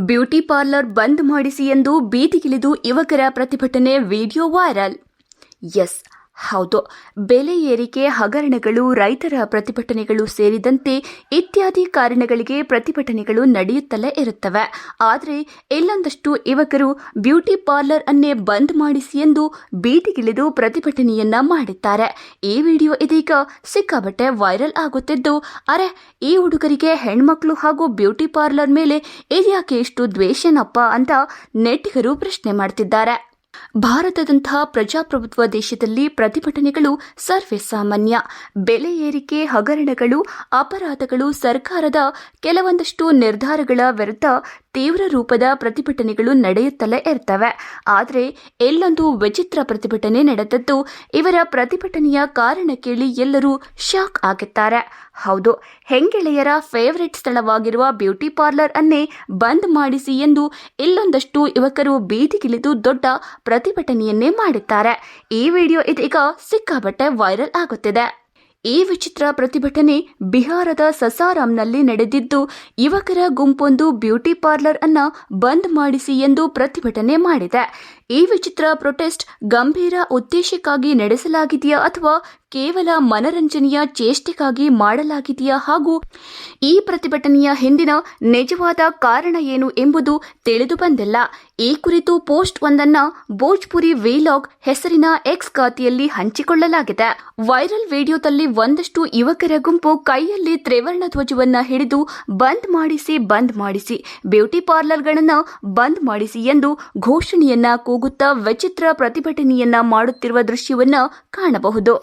Beauty parlour ಬಂದ್ ಮಾಡಿಸಿ ಎಂದು ಬೀದಿಗಿಳಿದು ಯುವಕರ ಪ್ರತಿಭಟನೆ ವಿಡಿಯೋ ವೈರಲ್. ಎಸ್ ಹೌದು. ಬೆಲೆ ಏರಿಕೆ, ಹಗರಣಗಳು, ರೈತರ ಪ್ರತಿಭಟನೆಗಳು ಸೇರಿದಂತೆ ಇತ್ಯಾದಿ ಕಾರಣಗಳಿಗೆ ಪ್ರತಿಭಟನೆಗಳು ನಡೆಯುತ್ತಲೇ ಇರುತ್ತವೆ. ಆದರೆ ಇಲ್ಲೊಂದಷ್ಟು ಯುವಕರು ಬ್ಯೂಟಿ ಪಾರ್ಲರ್ ಅನ್ನೇ ಬಂದ್ ಮಾಡಿಸಿ ಎಂದು ಬೀದಿಗಿಳಿದು ಪ್ರತಿಭಟನೆಯನ್ನ ಮಾಡಿದ್ದಾರೆ. ಈ ವಿಡಿಯೋ ಇದೀಗ ಸಿಕ್ಕಾಬಟ್ಟೆ ವೈರಲ್ ಆಗುತ್ತಿದ್ದು, ಅರೆ, ಈ ಹುಡುಗರಿಗೆ ಹೆಣ್ಮಕ್ಳು ಹಾಗೂ ಬ್ಯೂಟಿ ಪಾರ್ಲರ್ ಮೇಲೆ ಇದ್ಯಾಕೆ ಇಷ್ಟು ದ್ವೇಷನಪ್ಪ ಅಂತ ನೆಟ್ಟಿಗರು ಪ್ರಶ್ನೆ ಮಾಡ್ತಿದ್ದಾರೆ. ಭಾರತದಂತಹ ಪ್ರಜಾಪ್ರಭುತ್ವ ದೇಶದಲ್ಲಿ ಪ್ರತಿಭಟನೆಗಳು ಸರ್ವೇ ಸಾಮಾನ್ಯ. ಬೆಲೆ ಏರಿಕೆ ಹಗರಣಗಳು ಅಪರಾಧಗಳು ಸರ್ಕಾರದ ಕೆಲವೊಂದಷ್ಟು ನಿರ್ಧಾರಗಳ ವಿರುದ್ಧ ತೀವ್ರ ರೂಪದ ಪ್ರತಿಭಟನೆಗಳು ನಡೆಯುತ್ತಲೇ ಇರ್ತವೆ. ಆದರೆ, ಎಲ್ಲೊಂದು ವಿಚಿತ್ರ ಪ್ರತಿಭಟನೆ ನಡೆದದ್ದು ಇವರ ಪ್ರತಿಭಟನೆಯ ಕಾರಣ ಕೇಳಿ ಎಲ್ಲರೂ ಶಾಕ್ ಆಗಿದ್ದಾರೆ. ಹೌದು, ಹೆಂಗೆಳೆಯರ ಫೇವರಿಟ್ ಸ್ಥಳವಾಗಿರುವ ಬ್ಯೂಟಿ ಪಾರ್ಲರ್ ಅನ್ನೇ ಬಂದ್ ಮಾಡಿಸಿ ಎಂದು ಇಲ್ಲೊಂದಷ್ಟು ಯುವಕರು ಬೀದಿಗಿಳಿದು ದೊಡ್ಡ ಪ್ರತಿಭಟನೆಯನ್ನೇ ಮಾಡಿದ್ದಾರೆ. ಈ ವಿಡಿಯೋ ಇದೀಗ ಸಿಕ್ಕಾಬಟ್ಟೆ ವೈರಲ್ ಆಗುತ್ತಿದೆ. ಈ ವಿಚಿತ್ರ ಪ್ರತಿಭಟನೆ ಬಿಹಾರದ ಸಸಾರಾಂನಲ್ಲಿ ನಡೆದಿದ್ದು, ಯುವಕರ ಗುಂಪೊಂದು ಬ್ಯೂಟಿ ಪಾರ್ಲರ್ ಅನ್ನ ಬಂದ್ ಮಾಡಿಸಿ ಎಂದು ಪ್ರತಿಭಟನೆ ಮಾಡಿದೆ. ಈ ವಿಚಿತ್ರ ಪ್ರೊಟೆಸ್ಟ್ ಗಂಭೀರ ಉದ್ದೇಶಕ್ಕಾಗಿ ನಡೆಸಲಾಗಿದೆಯಾ ಅಥವಾ ಕೇವಲ ಮನರಂಜನೆಯ ಚೇಷ್ಟೆಗಾಗಿ ಮಾಡಲಾಗಿದೆಯಾ ಹಾಗೂ ಈ ಪ್ರತಿಭಟನೆಯ ಹಿಂದಿನ ನಿಜವಾದ ಕಾರಣ ಏನು ಎಂಬುದು ತಿಳಿದು ಬಂದಿಲ್ಲ. ಈ ಕುರಿತು ಪೋಸ್ಟ್ ಒಂದನ್ನ ಭೋಜ್ಪುರಿ ವಿಲಾಗ್ ಹೆಸರಿನ ಎಕ್ಸ್ ಖಾತೆಯಲ್ಲಿ ಹಂಚಿಕೊಳ್ಳಲಾಗಿದೆ. ವೈರಲ್ ವಿಡಿಯೋದಲ್ಲಿ ಒಂದಷ್ಟು ಯುವಕರ ಗುಂಪು ಕೈಯಲ್ಲಿ ತ್ರಿವರ್ಣ ಧ್ವಜವನ್ನ ಹಿಡಿದು ಬಂದ್ ಮಾಡಿಸಿ ಬಂದ್ ಮಾಡಿಸಿ, ಬ್ಯೂಟಿ ಪಾರ್ಲರ್ಗಳನ್ನು ಬಂದ್ ಮಾಡಿಸಿ ಎಂದು ಘೋಷಣೆಯನ್ನ ಕೂಗುತ್ತಾ ವಿಚಿತ್ರ ಪ್ರತಿಭಟನೆಯನ್ನ ಮಾಡುತ್ತಿರುವ ದೃಶ್ಯವನ್ನ ಕಾಣಬಹುದು.